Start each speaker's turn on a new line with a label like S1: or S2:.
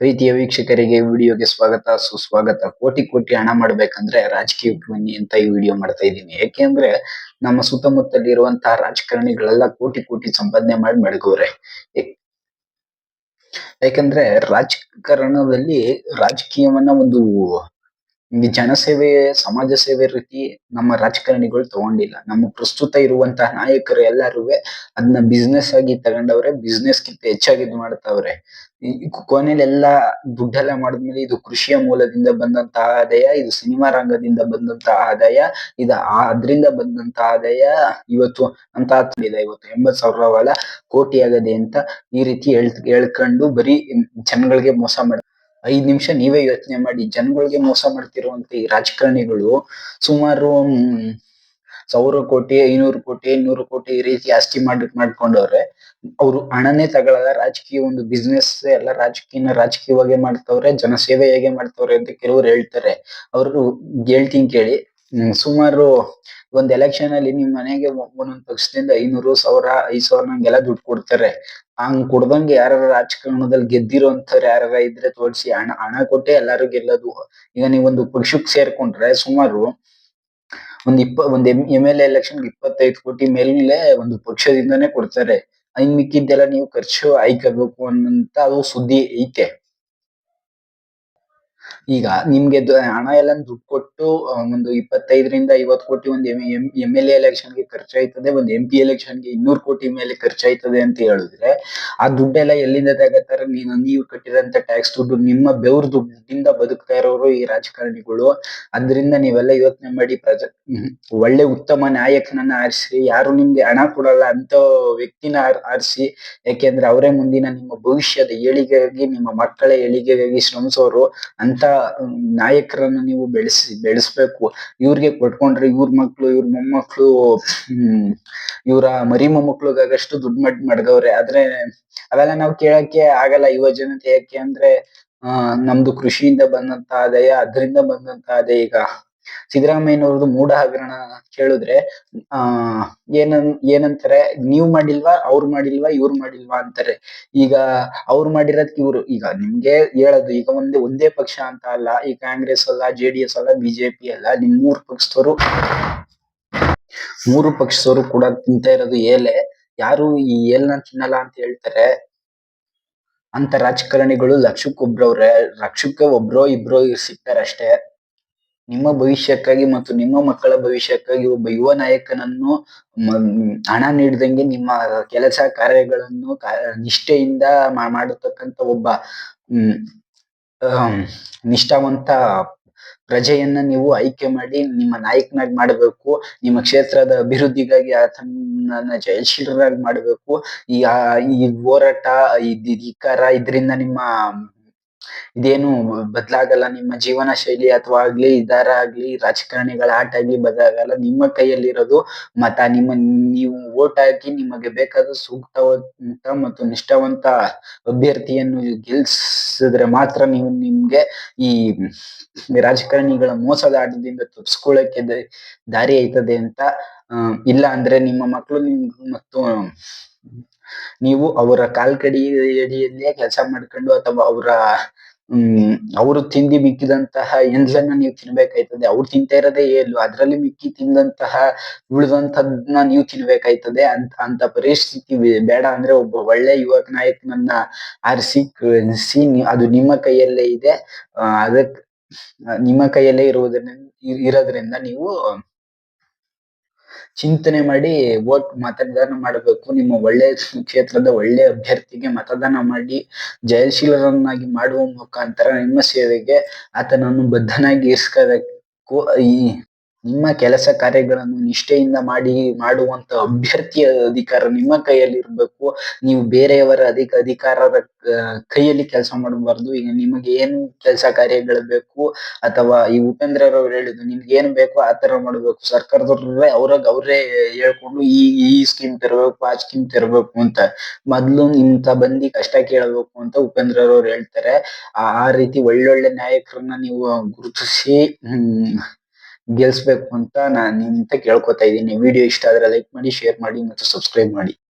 S1: ಪ್ರೀತಿಯ ವೀಕ್ಷಕರಿಗೆ ವಿಡಿಯೋಗೆ ಸ್ವಾಗತ, ಸುಸ್ವಾಗತ. ಕೋಟಿ ಕೋಟಿ ಹಣ ಮಾಡ್ಬೇಕಂದ್ರೆ ರಾಜಕೀಯಕ್ಕೆ ಬನ್ನಿ ಅಂತ ಈ ವಿಡಿಯೋ ಮಾಡ್ತಾ ಇದ್ದೀನಿ. ಯಾಕೆಂದ್ರೆ ನಮ್ಮ ಸುತ್ತಮುತ್ತಲಿರುವಂತಹ ರಾಜಕಾರಣಿಗಳೆಲ್ಲ ಕೋಟಿ ಕೋಟಿ ಸಂಪಾದನೆ ಮಾಡಿ ಮಡಗವ್ರೆ. ಯಾಕಂದ್ರೆ ರಾಜಕಾರಣದಲ್ಲಿ ರಾಜಕೀಯವನ್ನ ಒಂದು ಈ ಜನಸೇವೆ, ಸಮಾಜ ಸೇವೆ ರೀತಿ ನಮ್ಮ ರಾಜಕಾರಣಿಗಳು ತಗೊಂಡಿಲ್ಲ. ನಮ್ಮ ಪ್ರಸ್ತುತ ಇರುವಂತಹ ನಾಯಕರು ಎಲ್ಲಾರುವೆ ಅದನ್ನ ಬಿಸ್ನೆಸ್ ಆಗಿ ತಗೊಂಡವ್ರೆ ಬಿಸ್ನೆಸ್ ಗಿಂತ ಹೆಚ್ಚಾಗಿ ಇದು ಮಾಡ್ತಾವ್ರೆ. ಈ ಕೊನೆಯಲ್ಲಿ ಎಲ್ಲಾ ದುಡ್ಡೆಲ್ಲ ಮಾಡಿದ್ಮೇಲೆ ಇದು ಕೃಷಿಯ ಮೂಲದಿಂದ ಬಂದಂತಹ ಆದಾಯ, ಇದು ಸಿನಿಮಾ ರಂಗದಿಂದ ಬಂದಂತಹ ಆದಾಯ, ಇದು ಅದರಿಂದ ಬಂದಂತಹ ಆದಾಯ, ಇವತ್ತು ಅಂತ ಇವತ್ತು ಎಂಬತ್ ಸಾವಿರ ಕೋಟಿ ಆಗದೆ ಅಂತ ಈ ರೀತಿ ಹೇಳ್ ಹೇಳ್ಕೊಂಡು ಬರೀ ಜನಗಳಿಗೆ ಮೋಸ ಮಾಡ್ ಐದ್ ನಿಮಿಷ ನೀವೇ ಯೋಚನೆ ಮಾಡಿ, ಜನಗಳಿಗೆ ಮೋಸ ಮಾಡ್ತಿರುವಂತ ಈ ರಾಜಕಾರಣಿಗಳು ಸುಮಾರು ಸಾವಿರ ಕೋಟಿ, ಐನೂರು ಕೋಟಿ ನೂರು ಕೋಟಿ ಈ ರೀತಿ ಆಸ್ತಿ ಮಾಡ್, ಮಾಡ್ಕೊಂಡವ್ರೆ. ಅವ್ರು ಹಣನೇ ತಗೊಳಲ್ಲ, ರಾಜಕೀಯ ಒಂದು ಬಿಸ್ನೆಸ್ ಎಲ್ಲ ರಾಜಕೀಯನ ರಾಜಕೀಯವಾಗಿ ಮಾಡ್ತವ್ರೆ, ಜನಸೇವೆ ಹೇಗೆ ಮಾಡ್ತವ್ರೆ ಅಂತ ಕೆಲವ್ರು ಹೇಳ್ತಾರೆ. ಅವ್ರು ಹೇಳ್ತೀನಿ ಕೇಳಿ. ಸುಮಾರು ಒಂದ್ ಎಲೆಕ್ಷನ್ ಅಲ್ಲಿ ನಿಮ್ ಮನೆಗೆ ಒಂದೊಂದ್ ಪಕ್ಷದಿಂದ ಐನೂರು ಸಾವಿರ, ಐದ್ ಸಾವಿರ ಹಂಗೆಲ್ಲ ದುಡ್ಡು ಕೊಡ್ತಾರೆ. ಹಂಗ್ ಕೊಡ್ದಂಗೆ ಯಾರ ರಾಜಕಾರಣದಲ್ಲಿ ಗೆದ್ದಿರೋಂಥವ್ರು ಯಾರ ಇದ್ರೆ ತೋರ್ಸಿ ಹಣ ಹಣ ಕೊಟ್ಟೆ ಎಲ್ಲಾರು ಗೆಲ್ಲೋದು. ಈಗ ನೀವ್ ಒಂದು ಪಕ್ಷಕ್ ಸೇರ್ಕೊಂಡ್ರೆ ಸುಮಾರು ಒಂದ್ ಇಪ್ಪ, ಒಂದ್ ಎಂ ಎಲ್ ಎ ಎಲೆಕ್ಷನ್ ಇಪ್ಪತ್ತೈದು ಕೋಟಿ ಮೇಲೆ ಒಂದು ಪಕ್ಷದಿಂದಾನೇ ಕೊಡ್ತಾರೆ. ಇನ್ ಮಿಕ್ಕಿದ್ದೆಲ್ಲ ನೀವು ಖರ್ಚು ಆಯ್ಕೋಬೇಕು ಅನ್ನಂತ ಅದು ಸುದ್ದಿ ಐತೆ. ಈಗ ನಿಮ್ಗೆ ಹಣ ಎಲ್ಲ ದುಡ್ಡು ಕೊಟ್ಟು ಒಂದು ಇಪ್ಪತ್ತೈದರಿಂದ ಐವತ್ತು ಕೋಟಿ ಒಂದು ಎಂ ಎಂ ಎಲ್ ಎಲೆಕ್ಷನ್ಗೆ ಖರ್ಚಾಯ್ತದೆ, ಒಂದು ಎಂ ಪಿ ಎಲೆಕ್ಷನ್ಗೆ ಇನ್ನೂರು ಕೋಟಿ ಮೇಲೆ ಖರ್ಚಾಯ್ತದೆ ಅಂತ ಹೇಳಿದ್ರೆ ಆ ದುಡ್ಡೆಲ್ಲ ಎಲ್ಲಿಂದ ತಗೋತಾರೆ? ನೀನು, ನೀವು ಕಟ್ಟಿದಂತ ಟ್ಯಾಕ್ಸ್ ದುಡ್ಡು ನಿಮ್ಮ ಬೆವ್ರ ದುಡ್ಡಿಂದ ಬದುಕ್ತಾ ಇರೋರು ಈ ರಾಜಕಾರಣಿಗಳು. ಅದರಿಂದ ನೀವೆಲ್ಲ ಯೋಚನೆ ಮಾಡಿ ಪ್ರಜ ಒಳ್ಳೆ ಉತ್ತಮ ನಾಯಕನನ್ನ ಆರಿಸಿ, ಯಾರು ನಿಮ್ಗೆ ಹಣ ಕೊಡಲ್ಲ ಅಂತ ವ್ಯಕ್ತಿನ ಆರ್- ಆರಿಸಿ ಯಾಕೆಂದ್ರೆ ಅವರೇ ಮುಂದಿನ ನಿಮ್ಮ ಭವಿಷ್ಯದ ಏಳಿಗೆಗಾಗಿ, ನಿಮ್ಮ ಮಕ್ಕಳ ಏಳಿಗೆಗಾಗಿ ಶ್ರಮಿಸೋರು ಅಂತ ನಾಯಕರನ್ನು ನಾಯಕರನ್ನ ನೀವು ಬೆಳೆಸಿ, ಬೆಳೆಸ್ಬೇಕು. ಇವ್ರಿಗೆ ಕೊಟ್ಕೊಂಡ್ರೆ ಇವ್ರ ಮಕ್ಳು, ಇವ್ರ ಮೊಮ್ಮಕ್ಳು, ಹ್ಮ್, ಇವ್ರ ಮರಿ ಮೊಮ್ಮಕ್ಳಿಗಾಗಷ್ಟು ದುಡ್ಡು ಮಾಡಿ ಮಡ್ಗವ್ರೆ ಆದ್ರೆ ಅವೆಲ್ಲ ನಾವು ಕೇಳಕ್ಕೆ ಆಗಲ್ಲ. ಯುವ ಜನತೆ ಯಾಕೆ ಅಂದ್ರೆ ಆಹ್ಹ್ ನಮ್ದು ಕೃಷಿಯಿಂದ ಬಂದಂತ ಆದಾಯ, ಅದರಿಂದ ಬಂದಂತ ಆದಾಯ ಈಗ. ಸಿದ್ದರಾಮಯ್ಯನವ್ರದ್ದು ಮೂಢ ಹಗರಣ ಕೇಳಿದ್ರೆ, ಆ, ಏನನ್, ಏನಂತಾರೆ, ನೀವ್ ಮಾಡಿಲ್ವಾ, ಅವ್ರು ಮಾಡಿಲ್ವಾ, ಇವ್ರು ಮಾಡಿಲ್ವಾ ಅಂತಾರೆ. ಈಗ ಅವ್ರು ಮಾಡಿರೋದಕ್ಕೆ ಇವ್ರು, ಈಗ ನಿಮ್ಗೆ ಹೇಳೋದು, ಈಗ ಒಂದೇ ಒಂದೇ ಪಕ್ಷ ಅಂತ ಅಲ್ಲ, ಈ ಕಾಂಗ್ರೆಸ್ ಅಲ್ಲ, ಜೆ ಡಿ ಎಸ್ ಅಲ್ಲ ಬಿಜೆಪಿ ಅಲ್ಲ, ನಿಮ್ ಮೂರ್ ಪಕ್ಷದವರು, ಮೂರು ಪಕ್ಷದವರು ಕೂಡ ತಿಂತಾ ಇರೋದು ಏಲೆ ಯಾರು ಈ ನಾ ತಿನ್ನಲ್ಲ ಅಂತ ಹೇಳ್ತಾರೆ. ಅಂತ ರಾಜಕಾರಣಿಗಳು ಲಕ್ಷಕ್ಕೊಬ್ರವ್ರೆ ಲಕ್ಷಕ್ಕೆ ಒಬ್ರೋ ಇಬ್ರೋ ಸಿಗ್ತಾರೆ ಅಷ್ಟೇ. ನಿಮ್ಮ ಭವಿಷ್ಯಕ್ಕಾಗಿ ಮತ್ತು ನಿಮ್ಮ ಮಕ್ಕಳ ಭವಿಷ್ಯಕ್ಕಾಗಿ ಒಬ್ಬ ಯುವ ನಾಯಕನನ್ನು ಹಣ ನೀಡದಂಗೆ ನಿಮ್ಮ ಕೆಲಸ ಕಾರ್ಯಗಳನ್ನು ನಿಷ್ಠೆಯಿಂದ ಮಾಡತಕ್ಕಂತ ಒಬ್ಬ, ಹ್ಮ್ ನಿಷ್ಠಾವಂತ ಪ್ರಜೆಯನ್ನ ನೀವು ಆಯ್ಕೆ ಮಾಡಿ ನಿಮ್ಮ ನಾಯಕನಾಗಿ ಮಾಡಬೇಕು, ನಿಮ್ಮ ಕ್ಷೇತ್ರದ ಅಭಿವೃದ್ಧಿಗಾಗಿ ಆತನನ್ನ ಜಯಶೀಲರಾಗಿ ಮಾಡಬೇಕು. ಈ ಈ ಹೋರಾಟ, ಈ ಧಿಕ್ಕಾರ ಇದರಿಂದ ನಿಮ್ಮ ಇದೇನು ಬದಲಾಗಲ್ಲ. ನಿಮ್ಮ ಜೀವನ ಶೈಲಿ ಅಥವಾ ಆಗ್ಲಿ ಇದಾರ ಆಗ್ಲಿ, ರಾಜಕಾರಣಿಗಳ ಆಟ ಆಗ್ಲಿ ಬದಲಾಗಲ್ಲ ನಿಮ್ಮ ಕೈಯಲ್ಲಿರೋದು ಮತ. ನಿಮ್ಮ, ನೀವು ವೋಟ್ ಹಾಕಿ ನಿಮಗೆ ಬೇಕಾದ ಸೂಕ್ತವಂತ ಮತ್ತು ನಿಷ್ಠಾವಂತ ಅಭ್ಯರ್ಥಿಯನ್ನು ಗೆಲ್ಸಿದ್ರೆ ಮಾತ್ರ ನೀವು ನಿಮ್ಗೆ ಈ ರಾಜಕಾರಣಿಗಳ ಮೋಸದ ಆಟದಿಂದ ತಪ್ಪಿಸ್ಕೊಳ್ಳಕ್ಕೆ ದಾರಿ ಐತದೆ ಅಂತ ಇಲ್ಲ ಅಂದ್ರೆ ನಿಮ್ಮ ಮಕ್ಕಳು ನಿಮ್ ಮತ್ತು ನೀವು ಅವರ ಕಾಲ್ಕಡಿ ಅಡಿಯಲ್ಲೇ ಕೆಲಸ ಮಾಡ್ಕೊಂಡು ಅಥವಾ ಅವರ, ಹ್ಮ್, ಅವರು ತಿಂದಿ ಮಿಕ್ಕಿದಂತಹ ಎಂಡ್ಲನ್ನ ನೀವು ತಿನ್ಬೇಕಾಯ್ತದೆ. ಅವ್ರು ತಿಂತಾ ಇರೋದೇ ಏಳು ಅದ್ರಲ್ಲಿ ಮಿಕ್ಕಿ ತಿಂದಂತಹ ಉಳಿದಂತದ್ನ ನೀವು ತಿನ್ಬೇಕಾಯ್ತದೆ ಅಂತ ಅಂತ ಪರಿಸ್ಥಿತಿ ಬೇಡ ಅಂದ್ರೆ ಒಬ್ಬ ಒಳ್ಳೆ ಯುವಕ ನಾಯಕನನ್ನ ಆರಿಸಿ ನೀ- ಅದು ನಿಮ್ಮ ಕೈಯಲ್ಲೇ ಇದೆ. ಅದಕ್, ನಿಮ್ಮ ಕೈಯಲ್ಲೇ ಇರುವುದರಿಂದ ಇರೋದ್ರಿಂದ ನೀವು ಚಿಂತನೆ ಮಾಡಿ ವೋಟ್ ಮತದಾನ ಮಾಡಬೇಕು. ನಿಮ್ಮ ಒಳ್ಳೆ ಕ್ಷೇತ್ರದ ಒಳ್ಳೆ ಅಭ್ಯರ್ಥಿಗೆ ಮತದಾನ ಮಾಡಿ, ಜಯಶೀಲರನ್ನಾಗಿ ಮಾಡುವ ಮುಖಾಂತರ ನಿಮ್ಮ ಸೇವೆಗೆ ಆತನನ್ನು ಬದ್ಧನಾಗಿ ಇರಿಸ್ಕೋಬೇಕು. ಈ ನಿಮ್ಮ ಕೆಲಸ ಕಾರ್ಯಗಳನ್ನು ನಿಷ್ಠೆಯಿಂದ ಮಾಡಿ, ಮಾಡುವಂತ ಅಭ್ಯರ್ಥಿಯ ಅಧಿಕಾರ ನಿಮ್ಮ ಕೈಯಲ್ಲಿ ಇರಬೇಕು. ನೀವು ಬೇರೆಯವರ ಅಧಿಕ ಅಧಿಕಾರದ ಕೈಯಲ್ಲಿ ಕೆಲಸ ಮಾಡಬಾರ್ದು. ಈಗ ನಿಮಗೆ ಏನು ಕೆಲಸ ಕಾರ್ಯಗಳು ಬೇಕು? ಅಥವಾ ಈ ಉಪೇಂದ್ರರವ್ರು ಹೇಳಿದ್ರು ನಿಮ್ಗೆ ಏನ್ ಬೇಕೋ? ಆ ತರ ಮಾಡಬೇಕು. ಸರ್ಕಾರದವ್ರೇ ಅವ್ರಾಗ ಅವ್ರೇ ಹೇಳ್ಕೊಂಡು ಈ ಈ ಸ್ಕೀಮ್ ತರಬೇಕು, ಆ ಸ್ಕೀಮ್ ತರಬೇಕು ಅಂತ. ಮೊದ್ಲು ಇಂತ ಬಂದಿ ಕಷ್ಟ ಕೇಳಬೇಕು ಅಂತ ಉಪೇಂದ್ರ ಉಪೇಂದ್ರರವ್ರು ಹೇಳ್ತಾರೆ. ಆ ರೀತಿ ಒಳ್ಳೊಳ್ಳೆ ನಾಯಕರನ್ನ ನೀವು ಗುರುತಿಸಿ, ಹ್ಮ್ ಗೆಲ್ಸ್ಬೇಕು ಅಂತ ನಾನ್ ನಿಮ್ತ ಕೇಳ್ಕೊತಾ ಇದೀನಿ ವಿಡಿಯೋ ಇಷ್ಟ ಆದ್ರೆ ಲೈಕ್ ಮಾಡಿ ಶೇರ್ ಮಾಡಿ ಮತ್ತು ಸಬ್ಸ್ಕ್ರೈಬ್ ಮಾಡಿ.